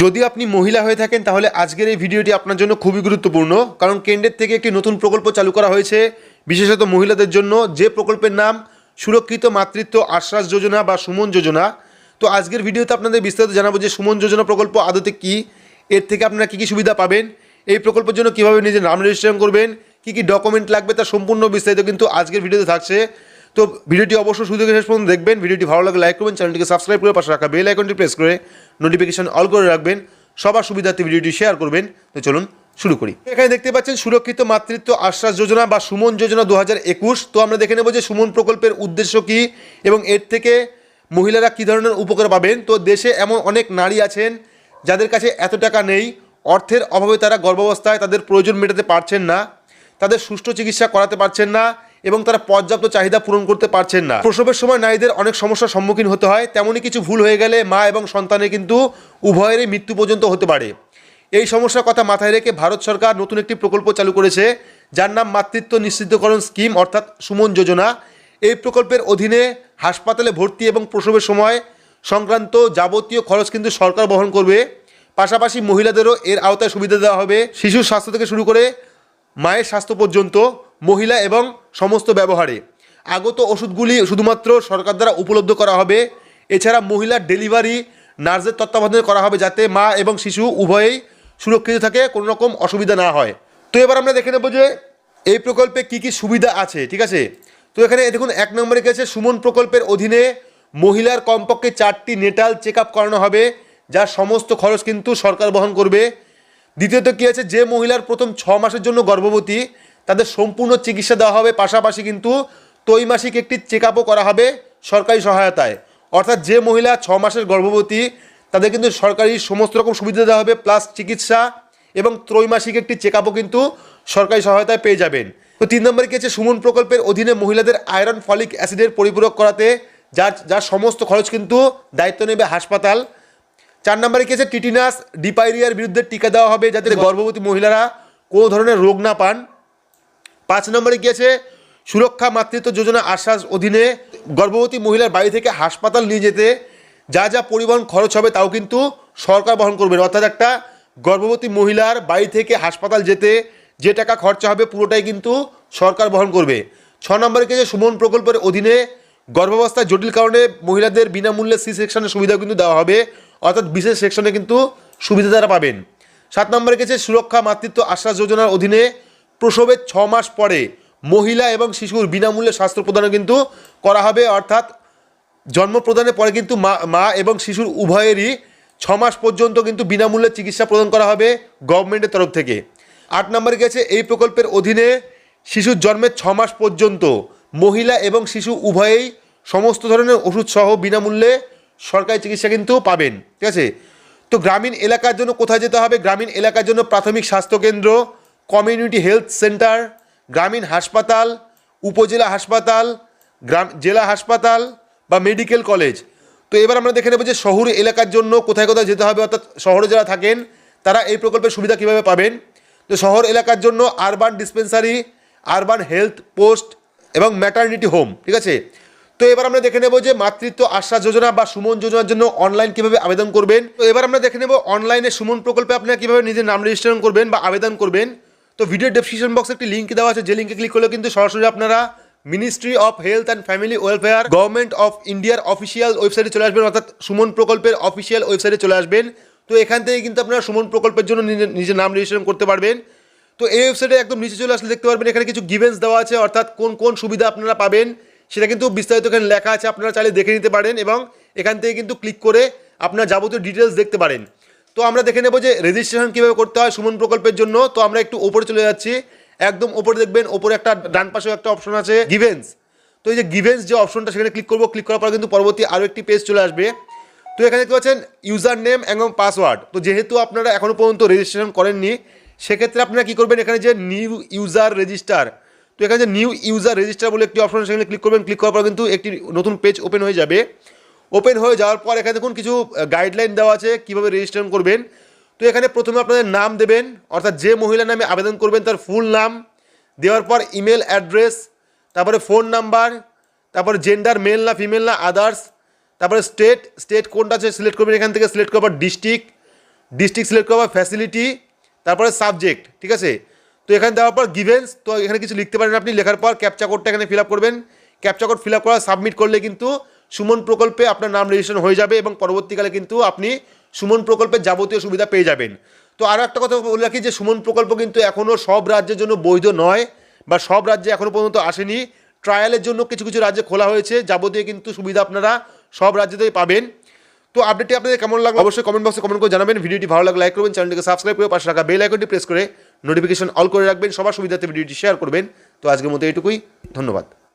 যদি আপনি মহিলা হয়ে থাকেন, তাহলে আজকের এই ভিডিওটি আপনার জন্য খুবই গুরুত্বপূর্ণ। কারণ কেন্দ্রের থেকে একটি নতুন প্রকল্প চালু করা হয়েছে, বিশেষত মহিলাদের জন্য। যে প্রকল্পের নাম, সুরক্ষিত মাতৃত্ব আশ্বাস যোজনা বা সুমন যোজনা। তো আজকের ভিডিওতে আপনাদের বিস্তারিত জানাব যে সুমন যোজনা প্রকল্প আদতে কী, এর থেকে আপনারা কী কী সুবিধা পাবেন, এই প্রকল্পের জন্য কীভাবে নিজের নাম রেজিস্ট্রেশন করবেন, কী কী ডকুমেন্ট লাগবে তার সম্পূর্ণ বিস্তারিত কিন্তু আজকের ভিডিওতে থাকছে। তো ভিডিওটি অবশ্যই থেকে শেষ পর্যন্ত দেখবেন। ভিডিওটি ভালো লাগলে লাইক করবেন, চ্যানেলটিকে সাবস্ক্রাইব করে পাশে রাখা বেল আইকনটি প্রেস করে নোটিফিকেশন অল করে রাখবেন। সবার সুবিধার্থে ভিডিওটি শেয়ার করবেন। তো চলুন শুরু করি। এখানে দেখতে পাচ্ছেন সুরক্ষিত মাতৃত্ব আশ্বাস যোজনা বা সুমন যোজনা দু হাজার একুশ। তো আমরা দেখে নেব যে সুমন প্রকল্পের উদ্দেশ্য কী এবং এর থেকে মহিলারা কী ধরনের উপকার পাবেন। তো দেশে এমন অনেক নারী আছেন যাদের কাছে এত টাকা নেই। অর্থের অভাবে তারা গর্ভাবস্থায় তাদের প্রয়োজন মেটাতে পারছেন না। তাদের সুষ্ঠু চিকিৎসা করাতে পারছেন না। এবং তারা পর্যাপ্ত চাহিদা পূরণ করতে পারছেন না। প্রসবের সময় নারীদের অনেক সমস্যার সম্মুখীন হতে হয়। তেমনই কিছু ভুল হয়ে গেলে মা এবং সন্তানের কিন্তু উভয়েরই মৃত্যু পর্যন্ত হতে পারে। এই সমস্যার কথা মাথায় রেখে ভারত সরকার নতুন একটি প্রকল্প চালু করেছে, যার নাম মাতৃত্ব নিশ্চিতকরণ স্কিম অর্থাৎ সুমন যোজনা। এই প্রকল্পের অধীনে হাসপাতালে ভর্তি এবং প্রসবের সময় সংক্রান্ত যাবতীয় খরচ কিন্তু সরকার বহন করবে। পাশাপাশি মহিলাদেরও এর আওতায় সুবিধা দেওয়া হবে। শিশুর স্বাস্থ্য থেকে শুরু করে মায়ের স্বাস্থ্য পর্যন্ত, মহিলা এবং সমস্ত ব্যবহারে। আগত ওষুধগুলি শুধুমাত্র সরকার দ্বারা উপলব্ধ করা হবে। এছাড়া মহিলার ডেলিভারি নার্সের তত্ত্বাবধানে করা হবে যাতে মা এবং শিশু উভয়েই সুরক্ষিত থাকে কোনো রকম অসুবিধা না হয়। তো এবার আমরা দেখে নেব যে এই প্রকল্পে কি কি সুবিধা আছে, ঠিক আছে? তো এখানে দেখুন, এক নম্বরে গেছে সুমন প্রকল্পের অধীনে মহিলার কমপক্ষে চারটি নেটাল চেক আপ করানো হবে যার সমস্ত খরচ কিন্তু সরকার বহন করবে। দ্বিতীয়ত কী আছে, যে মহিলার প্রথম ছ মাসের জন্য গর্ভবতী তাদের সম্পূর্ণ চিকিৎসা দেওয়া হবে, পাশাপাশি কিন্তু ত্রৈমাসিক একটি চেক করা হবে সরকারি সহায়তায়। অর্থাৎ যে মহিলা ছ মাসের গর্ভবতী, তাদের কিন্তু সরকারি সমস্ত রকম সুবিধা দেওয়া হবে, প্লাস চিকিৎসা এবং ত্রৈমাসিক একটি চেক কিন্তু সরকারি সহায়তায় পেয়ে যাবেন। তো তিন নম্বরে কি আছে? সুমন প্রকল্পের অধীনে মহিলাদের আয়রন ফলিক অ্যাসিডের পরিপূরক করাতে, যার যার সমস্ত খরচ কিন্তু দায়িত্ব নেবে হাসপাতাল। চার নম্বরে কি আছে? টিটিনাস, ডিপাইরিয়ার বিরুদ্ধে টিকা দেওয়া হবে যাতে গর্ভবতী মহিলারা কোনো ধরনের রোগ না পান। পাঁচ নম্বরে গিয়েছে, সুরক্ষা মাতৃত্ব যোজনা আশ্বাস অধীনে গর্ভবতী মহিলার বাড়ি থেকে হাসপাতাল নিয়ে যেতে যা যা পরিবহন খরচ হবে তাও কিন্তু সরকার বহন করবে অর্থাৎ একটা গর্ভবতী মহিলার বাড়ি থেকে হাসপাতাল যেতে যে টাকা খরচা হবে পুরোটাই কিন্তু সরকার বহন করবে। ছ নম্বরে আছে সুমন প্রকল্পের অধীনে গর্ভাবস্থায় জটিল কারণে মহিলাদের বিনামূল্যে সি সেকশনের সুবিধা কিন্তু দেওয়া হবে। অর্থাৎ বিশেষ সেকশনে কিন্তু সুবিধা তারা পাবেন। সাত নম্বরে গেছে সুরক্ষা মাতৃত্ব আশ্বাস যোজনার অধীনে প্রসবের ছ মাস পরে মহিলা এবং শিশুর বিনামূল্যে স্বাস্থ্য প্রদানও কিন্তু করা হবে, অর্থাৎ জন্ম প্রদানের পরে কিন্তু মা মা এবং শিশুর উভয়েরই ছ মাস পর্যন্ত কিন্তু বিনামূল্যে চিকিৎসা প্রদান করা হবে গভর্নমেন্টের তরফ থেকে। আট নম্বরে গেছে, এই প্রকল্পের অধীনে শিশুর জন্মের ছ মাস পর্যন্ত মহিলা এবং শিশু উভয়েই সমস্ত ধরনের ওষুধ সহ বিনামূল্যে সরকারি চিকিৎসা কিন্তু পাবেন। ঠিক আছে? তো গ্রামীণ এলাকার জন্য কোথায় যেতে হবে? গ্রামীণ এলাকার জন্য প্রাথমিক স্বাস্থ্যকেন্দ্র কমিউনিটি হেলথ সেন্টার, গ্রামীণ হাসপাতাল, উপজেলা হাসপাতাল, গ্রাম, জেলা হাসপাতাল বা মেডিকেল কলেজ। তো এবার আমরা দেখে নেব যে শহর এলাকার জন্য কোথায় কোথায় যেতে হবে, অর্থাৎ শহরে যারা থাকেন, তারা এই প্রকল্পের সুবিধা কীভাবে পাবেন? তো শহর এলাকার জন্য urban dispensary urban health post এবং ম্যাটার্নিটি হোম ঠিক আছে? তো এবার আমরা দেখে নেব যে মাতৃত্ব আশ্বাস যোজনা বা সুমন যোজনার জন্য অনলাইন কীভাবে আবেদন করবেন? তো এবার আমরা দেখে নেব অনলাইনে সুমন প্রকল্পে আপনারা কীভাবে নিজের নাম রেজিস্ট্রেশন করবেন বা আবেদন করবেন? তো ভিডিও ডেসক্রিপশন বক্সে একটি লিঙ্ক দেওয়া আছে, যে লিঙ্কে ক্লিক করলে কিন্তু সরাসরি আপনারা ministry of health and family welfare government of ইন্ডিয়ার অফিসিয়াল ওয়েবসাইটে চলে আসবেন, অর্থাৎ সুমন প্রকল্পের অফিসিয়াল ওয়েবসাইটে চলে আসবেন। তো এখান থেকে কিন্তু আপনারা সুমন প্রকল্পের জন্য নিজের নাম রেজিস্ট্রেশন করতে পারবেন। তো এই ওয়েবসাইটে একদম নিচে চলে আসলে দেখতে পারবেন, এখানে কিছু গিভেন্স দেওয়া আছে, অর্থাৎ কোন কোন সুবিধা আপনারা পাবেন, সেটা কিন্তু বিস্তারিত এখানে লেখা আছে, আপনারা চাইলে দেখে নিতে পারেন এবং এখান থেকে কিন্তু ক্লিক করে আপনার যাবতীয় ডিটেলস দেখতে পারেন। তো আমরা দেখে নেব যে রেজিস্ট্রেশন কীভাবে করতে হয় সুমন প্রকল্পের জন্য। তো আমরা একটু ওপরে চলে যাচ্ছি। একদম ওপরে দেখবেন, ওপরে একটা ডান পাশেও একটা অপশন আছে গিভেন্স তো এই যে গিভেন্স যে অপশনটা সেখানে ক্লিক করব ক্লিক করার পর কিন্তু পরবর্তী আরও একটি পেজ চলে আসবে। তো এখানে দেখতে পাচ্ছেন ইউজার নেম এবং পাসওয়ার্ড তো যেহেতু আপনারা এখনও পর্যন্ত রেজিস্ট্রেশন করেননি, সেক্ষেত্রে আপনারা কী করবেন, এখানে যে নিউ ইউজার রেজিস্টার তো এখানে যে নিউ ইউজার রেজিস্টার বলে একটি অপশন সেখানে ক্লিক করবেন। ক্লিক করার পর কিন্তু একটি নতুন পেজ ওপেন হয়ে যাবে। ওপেন হয়ে যাওয়ার পর এখানে দেখুন কিছু গাইডলাইন দেওয়া আছে, কীভাবে রেজিস্ট্রেশন করবেন। তো এখানে প্রথমে আপনাদের নাম দেবেন, অর্থাৎ যে মহিলার নামে আবেদন করবেন তার ফুল নাম, দেওয়ার পর ইমেল অ্যাড্রেস তারপরে ফোন নাম্বার তারপরে জেন্ডার মেল না ফিমেল না আদার্স তারপরে স্টেট স্টেট কোনটা আছে সিলেক্ট করবেন, এখান থেকে সিলেক্ট করবার ডিস্ট্রিক্ট ডিস্ট্রিক্ট সিলেক্ট করবার ফ্যাসিলিটি তারপরে সাবজেক্ট ঠিক আছে? তো এখানে দেওয়ার পর গিভেন্স তো এখানে কিছু লিখতে পারেন আপনি, লেখার পর ক্যাপচা কোডটা এখানে ফিল করবেন। ক্যাপচা কোড ফিল করা সাবমিট করলে কিন্তু সুমন প্রকল্পে আপনার নাম রেজিস্ট্রেশন হয়ে যাবে এবং পরবর্তীকালে কিন্তু আপনি সুমন প্রকল্পের যাবতীয় সুবিধা পেয়ে যাবেন। তো আরও একটা কথা বলে রাখি যে সুমন প্রকল্প কিন্তু এখনও সব রাজ্যের জন্য বৈধ নয় বা সব রাজ্যে এখনও পর্যন্ত আসেনি। ট্রায়ালের জন্য কিছু কিছু রাজ্যে খোলা হয়েছে, যাবতীয় কিন্তু সুবিধা আপনারা সব রাজ্যতেই পাবেন। তো আপডেটটি আপনাদের কেমন লাগল অবশ্যই কমেন্ট বক্সে কমেন্ট করে জানাবেন। ভিডিওটি ভালো লাগলে লাইক করবেন চ্যানেলটিকে সাবস্ক্রাইব করে পাশে রাখা বেল আইকনটি প্রেস করে নোটিফিকেশন অল করে রাখবেন। সবার সুবিধাতে ভিডিওটি শেয়ার করবেন। তো আজকের মতো এইটুকুই, ধন্যবাদ।